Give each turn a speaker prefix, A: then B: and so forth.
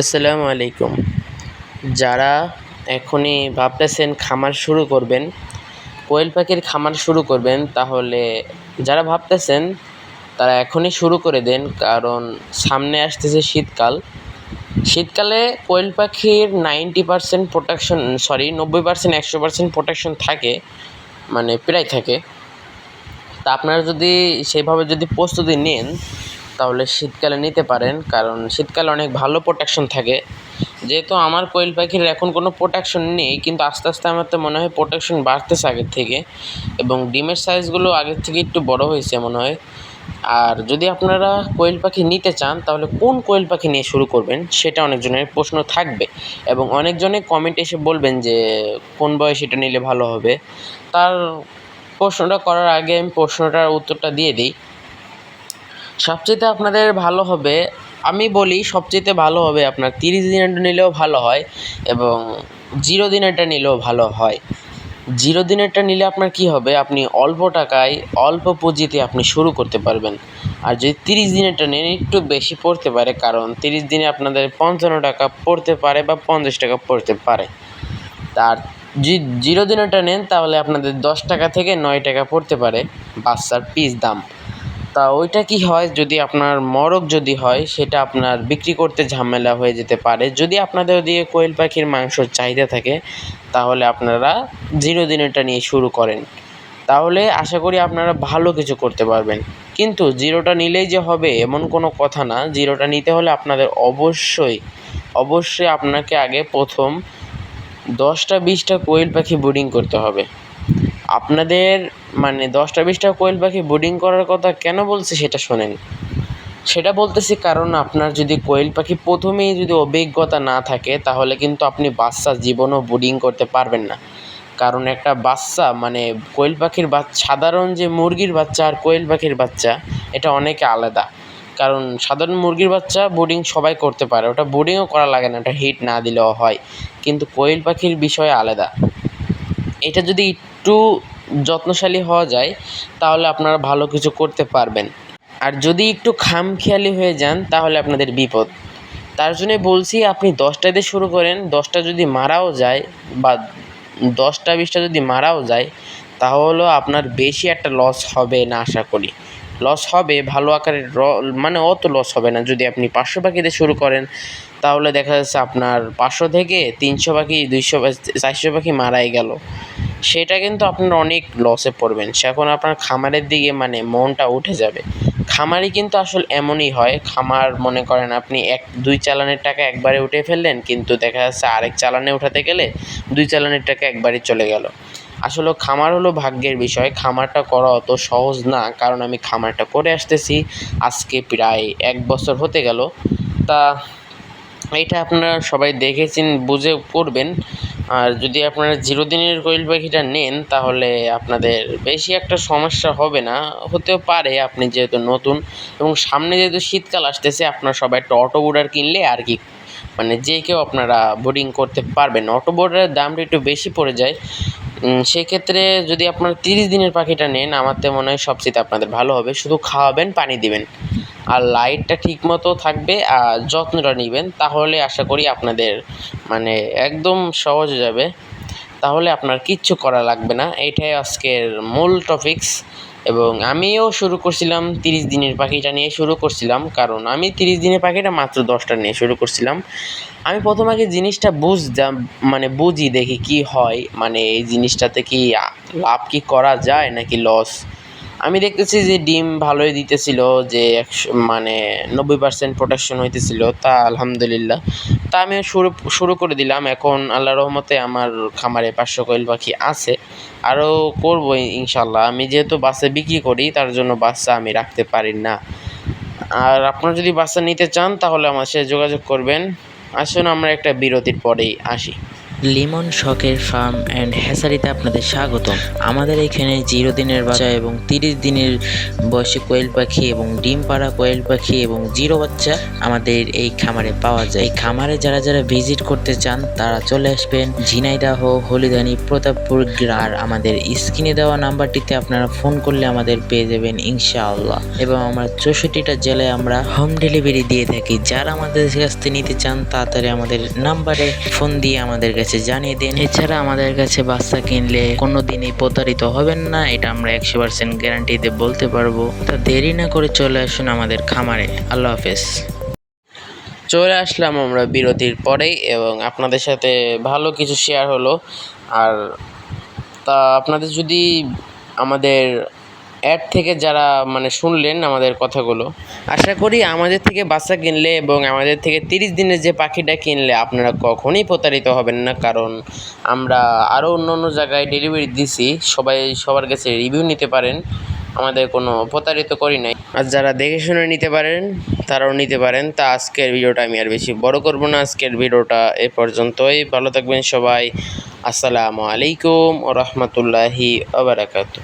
A: আসসালামু আলাইকুম। যারা এখনই ভাবতেছেন খামার শুরু করবেন, কোয়েল পাখির খামার শুরু করবেন, তাহলে যারা ভাবতেছেন, তারা এখনই শুরু করে দেন, কারণ সামনে আসতেছে শীতকাল। শীতকালে কোয়েল পাখির নাইনটি পারসেন্ট প্রোটেকশন, সরি, নব্বই পারসেন্ট, একশো পারসেন্ট প্রোটেকশন থাকে মানে প্রায় থাকে। তা আপনারা যদি সেইভাবে যদি প্রস্তুতি নেন তাহলে শীতকালে নিতে পারেন, কারণ শীতকালে অনেক ভালো প্রোটেকশন থাকে। যেহেতু আমার কোয়েল পাখির এখন কোনো প্রোটেকশন নেই, কিন্তু আস্তে আস্তে আমার তো মনে হয় প্রোটেকশন বাড়তেছে আগের থেকে, এবং ডিমের সাইজগুলো আগের থেকে একটু বড় হয়েছে মনে হয়। আর যদি আপনারা কোয়েল পাখি নিতে চান, তাহলে কোন কোয়েল পাখি নিয়ে শুরু করবেন, সেটা অনেকজনের প্রশ্ন থাকবে। এবং অনেকজনে কমেন্ট এসে বলবেন যে, কোন বয়সে এটা নিলে ভালো হবে। তার প্রশ্নটা করার আগে আমি প্রশ্নটার উত্তরটা দিয়ে দিই। সবচেয়েতে আপনাদের ভালো হবে, আমি বলি সবচেয়েতে ভালো হবে আপনার তিরিশ দিনেরটা নিলেও ভালো হয় এবং জিরো দিনেরটা নিলেও ভালো হয়। জিরো দিনেরটা নিলে আপনার কী হবে? আপনি অল্প টাকায়, অল্প পুঁজিতে আপনি শুরু করতে পারবেন। আর যদি তিরিশ দিনেরটা নেন, একটু বেশি পড়তে পারে, কারণ তিরিশ দিনে আপনাদের পঞ্চান্ন টাকা পড়তে পারে বা পঞ্চাশ টাকা পড়তে পারে। যদি জিরো দিনেরটা নেন, তাহলে আপনাদের দশ টাকা থেকে নয় টাকা পড়তে পারে বাচ্চার পিস দাম। তা ওইটা কী হয় যদি আপনার মরক যদি হয়, সেটা আপনার বিক্রি করতে ঝামেলা হয়ে যেতে পারে। যদি আপনাদের ওদিকে কোয়েল পাখির মাংসর চাহিদা থাকে, তাহলে আপনারা জিরো দিনেরটা নিয়ে শুরু করেন। তাহলে আশা করি আপনারা ভালো কিছু করতে পারবেন। কিন্তু জিরোটা নিলেই যে হবে এমন কোনো কথা না। জিরোটা নিতে হলে আপনাদের অবশ্যই অবশ্যই আপনাকে আগে প্রথম দশটা, বিশটা কোয়েল পাখি ব্রিডিং করতে হবে। আপনাদের মানে দশটা বিশটা কোয়েল পাখি ব্রিডিং করার কথা কেন বলছি সেটা শোনেন। সেটা বলতেছি কারণ আপনার যদি কোয়েল পাখি প্রথমেই যদি অভিজ্ঞতা না থাকে, তাহলে কিন্তু আপনি বাচ্চা জীবনও ব্রিডিং করতে পারবেন না। কারণ একটা বাচ্চা মানে কোয়েল পাখির বাচ্চা সাধারণ যে মুরগির বাচ্চা আর কোয়েল পাখির বাচ্চা, এটা অনেকে আলাদা। কারণ সাধারণ মুরগির বাচ্চা ব্রিডিং সবাই করতে পারে, ওটা ব্রিডিংও করা লাগে না, ওটা হিট না দিলেও হয়। কিন্তু কোয়েল পাখির বিষয় আলাদা। এটা যদি একটু যত্নশালী হওয়া যায়, তাহলে আপনারা ভালো কিছু করতে পারবেন। আর যদি একটু খামখেয়ালি হয়ে যান, তাহলে আপনাদের বিপদ। তার জন্যে বলছি, আপনি দশটা দিয়ে শুরু করেন, দশটা যদি মারাও যায় বা দশটা, বিশটা যদি মারাও যায়, তাহলেও আপনার বেশি একটা লস হবে না আশা করি। লস হবে, ভালো আকারের র মানে অত লস হবে না। যদি আপনি পাঁচশো পাখি দিয়ে শুরু করেন, তাহলে দেখা যাচ্ছে আপনার পাঁচশো থেকে তিনশো পাখি দুইশো চারশো পাখি মারাই গেল। সেটা কিন্তু আপনার অনেক লসে পড়বেন। সেখন আপনার খামারের দিকে মানে মনটা উঠে যাবে। খামারই কিন্তু আসলে এমনই হয়, খামার মনে করেন আপনি এক, দুই চালানের টাকা একবারে উঠে ফেললেন, কিন্তু দেখা যাচ্ছে আরেক চালানে উঠাতে গেলে দুই চালানের টাকা একবারে চলে গেল। আসলে খামার হলো ভাগ্যের বিষয়, খামারটা করা অত সহজ না, কারণ আমি খামারটা করে আসতেছি, আজকে প্রায় এক বছর হতে গেল। তা, এটা আপনারা সবাই দেখেছেন, বুঝে করবেন আর যদি আপনারা জিরো দিনের কোয়েল পাখিটা নেন, তাহলে আপনাদের বেশি একটা সমস্যা হবে না। হতেও পারে আপনি যেহেতু নতুন এবং সামনে যেহেতু শীতকাল আসতেছে, আপনারা সবাই একটা অটো বোর্ডার কিনলে আর কি মানে যে কেউ আপনারা বোর্ডিং করতে পারবেন। অটো বোর্ডারের দামটা একটু বেশি পড়ে যায়। সেক্ষেত্রে যদি আপনারা তিরিশ দিনের পাখিটা নেন, আমার তো মনে হয় সবচেয়ে আপনাদের ভালো হবে। শুধু খাওয়াবেন, পানি দিবেন। আর লাইটটা ঠিক মতো থাকবে, আর যত্নটা নেবেন, তাহলে আশা করি আপনাদের মানে একদম সহজ হয়ে যাবে। তাহলে আপনার কিচ্ছু করা লাগবে না। এটাই আজকের মূল টপিকস এবং আমিও শুরু করছিলাম তিরিশ দিনের পাখিটা নিয়ে শুরু করছিলাম, কারণ আমি তিরিশ দিনের পাখিটা মাত্র দশটা নিয়ে শুরু করছিলাম। আমি প্রথম আগে জিনিসটা বুঝতাম মানে বুঝি দেখি কি হয় মানে এই জিনিসটাতে কি লাভ কি করা যায় নাকি লস আমি দেখতেছি যে ডিম ভালোই দিতেছিল, যে একশো মানে নব্বই পার্সেন্ট প্রোটেকশন হইতেছিল, তা আলহামদুলিল্লাহ। তা আমিও শুরু শুরু করে দিলাম, এখন আল্লাহ রহমতে আমার খামারে পাঁচশো কোয়েল পাখি আছে। আরও করব ইনশাল্লাহ আমি যেহেতু বাসে বিক্রি করি, তার জন্য বাচ্চা আমি রাখতে পারি না। আর আপনারা যদি বাচ্চা নিতে চান, তাহলে আমার সাথে যোগাযোগ করবেন। আসুন, আমরা একটা বিরতির পরেই আসি।
B: লিমন শখের ফার্ম অ্যান্ড হ্যাসারিতে আপনাদের স্বাগতম। আমাদের এখানে জিরো দিনের বাচ্চা এবং তিরিশ দিনের বয়সী কোয়েল পাখি এবং ডিম পাড়া কোয়েল পাখি এবং জিরো বাচ্চা আমাদের এই খামারে পাওয়া যায়। এই খামারে যারা যারা ভিজিট করতে চান, তারা চলে আসবেন ঝিনাইদাহ, হলিদানি, প্রতাপপুর গ্রা- আর আমাদের স্ক্রিনে দেওয়া নাম্বারটিতে আপনারা ফোন করলে আমাদের পেয়ে যাবেন ইনশাআল্লাহ। এবং আমরা চৌষট্টিটা জেলায় আমরা হোম ডেলিভারি দিয়ে থাকি। যারা আমাদের কাছ থেকে নিতে চান, তাড়াতাড়ি আমাদের নাম্বারে ফোন দিয়ে আমাদের কাছে জানিয়ে দিন। এছাড়া আমাদের কাছে বাচ্চা কিনলে কোনো দিনই প্রতারিত হবেন না, এটা আমরা একশো পার্সেন্ট গ্যারান্টিতে বলতে পারব। তা দেরি না করে চলে আসুন আমাদের খামারে। আল্লাহ হাফেজ।
A: চলে আসলাম আমরা বিরতির পরেই এবং আপনাদের সাথে ভালো কিছু শেয়ার হলো। আর তা আপনাদের যদি আমাদের অ্যাড থেকে যারা মানে শুনলেন আমাদের কথাগুলো, আশা করি আমাদের থেকে বাচ্চা কিনলে এবং আমাদের থেকে তিরিশ দিনের যে পাখিটা কিনলে আপনারা কখনোই প্রতারিত হবেন না, কারণ আমরা আরও অন্য অন্য জায়গায় ডেলিভারি দিছি, সবাই সবার কাছে রিভিউ নিতে পারেন, আমাদের কোনো প্রতারিত করি নাই। আর যারা দেখে শুনে নিতে পারেন, তারাও নিতে পারেন, তা আজকের ভিডিওটা আমি আর বেশি বড় করব না, আজকের ভিডিওটা এ পর্যন্তই, ভালো থাকবেন সবাই, আসসালামু আলাইকুম ও রহমতুল্লাহি আবরাকাতু